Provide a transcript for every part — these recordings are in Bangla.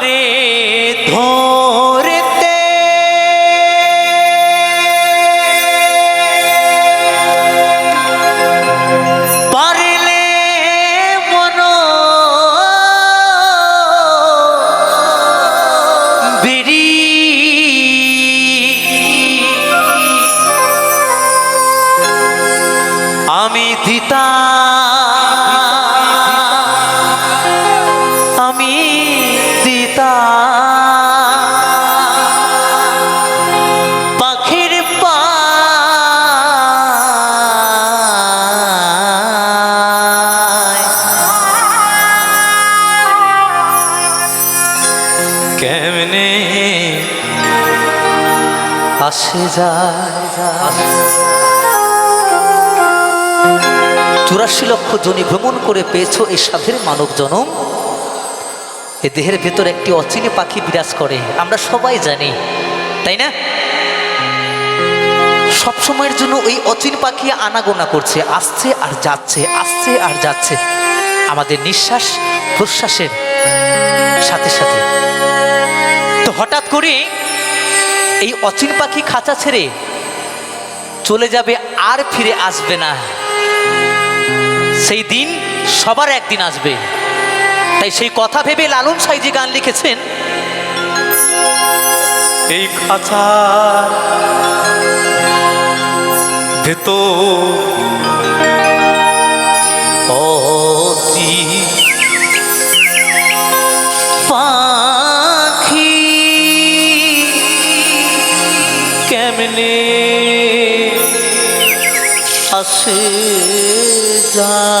তারে ধরতে। পারলে মন বিড়ি। আমি দিতা কেমনে আসে যায়? চুরাশি লক্ষ জনি ভ্রমণ করে পেয়েছ এই সাধের মানব জনম। এ দেহের ভেতর একটি অচিনে পাখি বিরাজ করে, আমরা সবাই জানি, তাই না? সব সময়ের জন্য ওই অচিন পাখি আনাগোনা করছে, আসছে আর যাচ্ছে, আসছে আর যাচ্ছে। আমাদের নিঃশ্বাস প্রশ্বাসের সাথে সাথে। তো হঠাৎ করে এই অচিন পাখি খাঁচা ছেড়ে চলে যাবে, আর ফিরে আসবে না। সেই দিন সবার একদিন আসবে। তাই সেই কথা ভেবে লালন সাইজি গান লিখেছেন, এই খাঁচার ভেতর অতি আসে যায়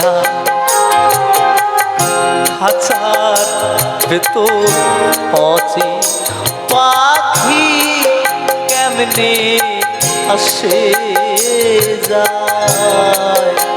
যা খাঁচার ভেতর অচে পাখি কেমনে আসে যায়?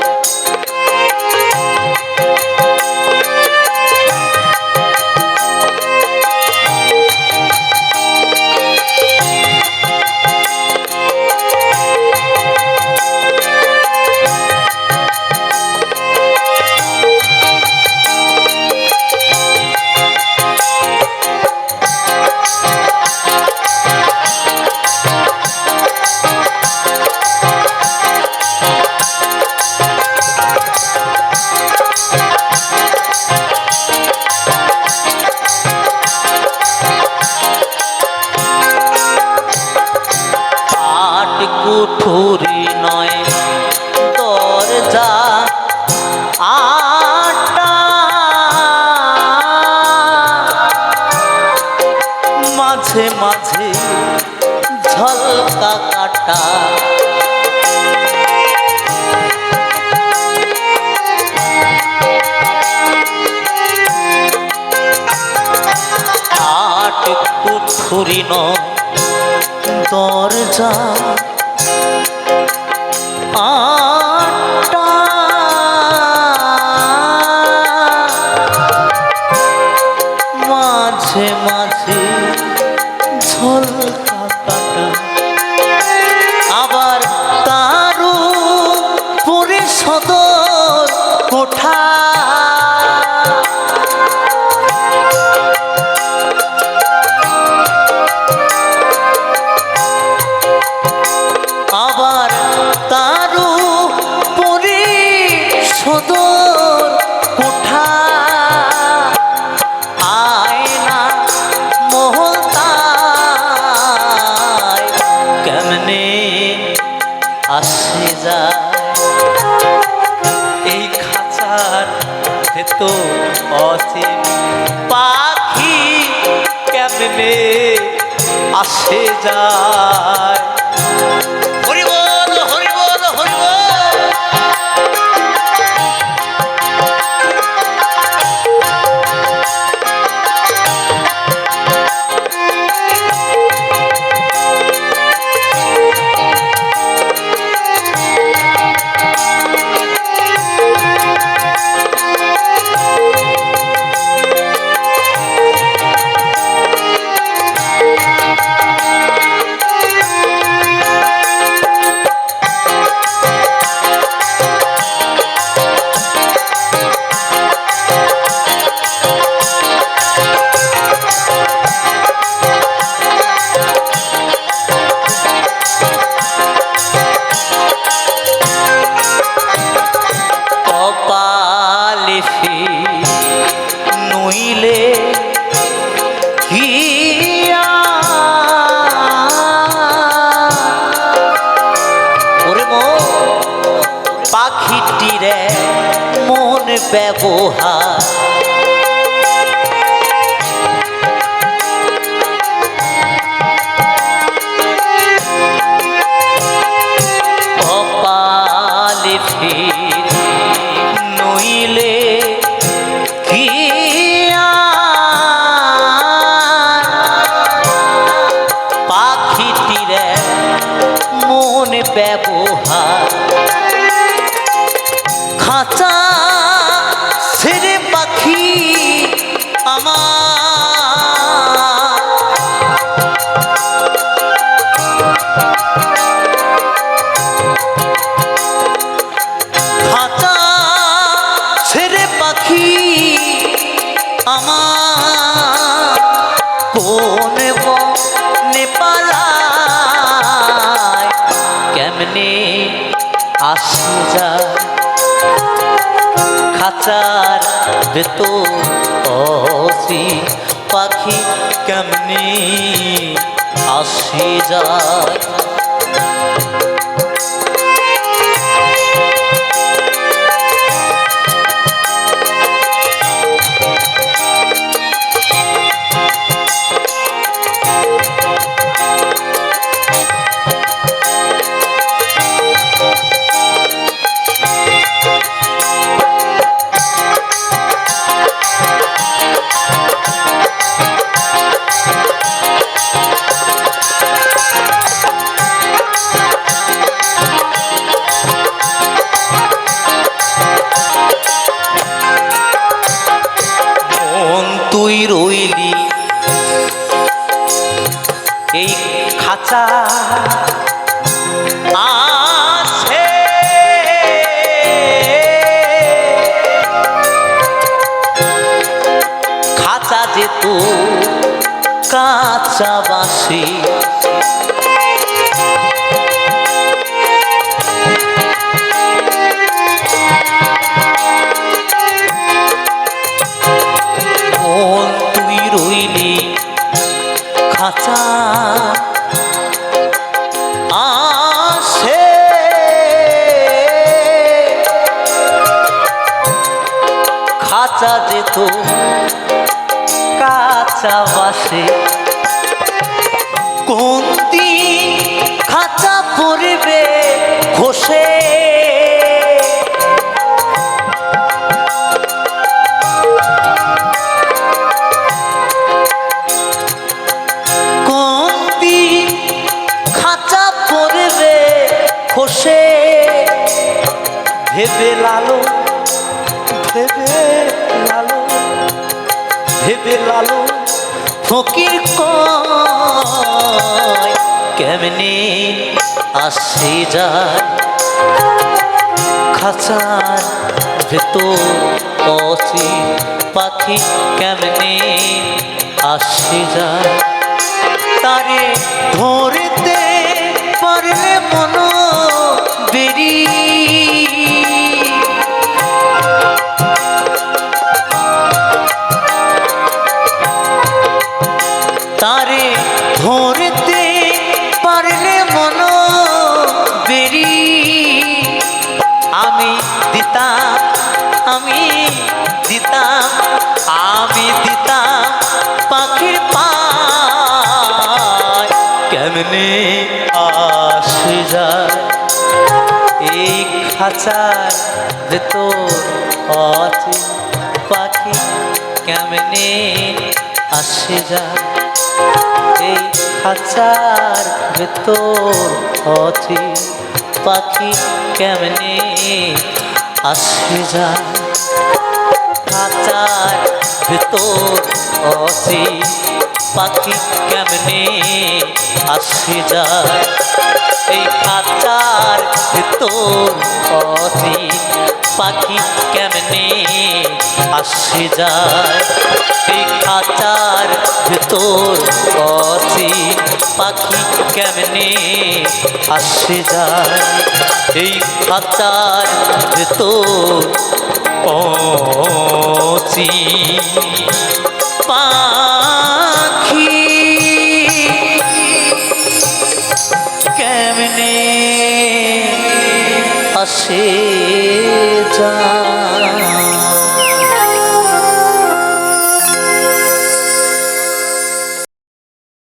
মাঝে মাঝে ঝলকা কাটা। আট কুঠুরি দরজা আসে যায়। এই খাঁচার ভেতর অচে পাখি কেমনে আসে যায়? ব্যবহার যায় খাঁচার ভেতর অসি পাখি কেমনি আসে যায়? খাঁচা আছে খাঁচা যেত কাঁচা বাসি খাঁচা যেত কাঁচা বাসে কোন খাঁচা পড়বে খসে ভেবে লালো ভেবে ভেবে লালো ফকির কেমনে আসে যায় খাঁচার ভেতর অচি পাখি, কেমনে আসে যায়? তারে ধরতে পারলে মন বেরি ধরতে পারলে মন বেরি আমি দিতাম আমি দিতাম আমি দিতাম পাখির পায়। কেমনে আসে যায় এই খাঁচার ভেতর অচে পাখি, কেমনে আসে যায়? এই খাঁচার ভেতর অচে পাখি কেমনে আসে যায় খাঁচার ভেতর অচে পাখি কেমনে আসে যায় এই খাঁচার ভেতর অচে পাখি কেমনে আসে যায়? এই খাঁচার ভেতর অচে পাখি কেমনে আসে যায়? এই খাতার ভেতর অচি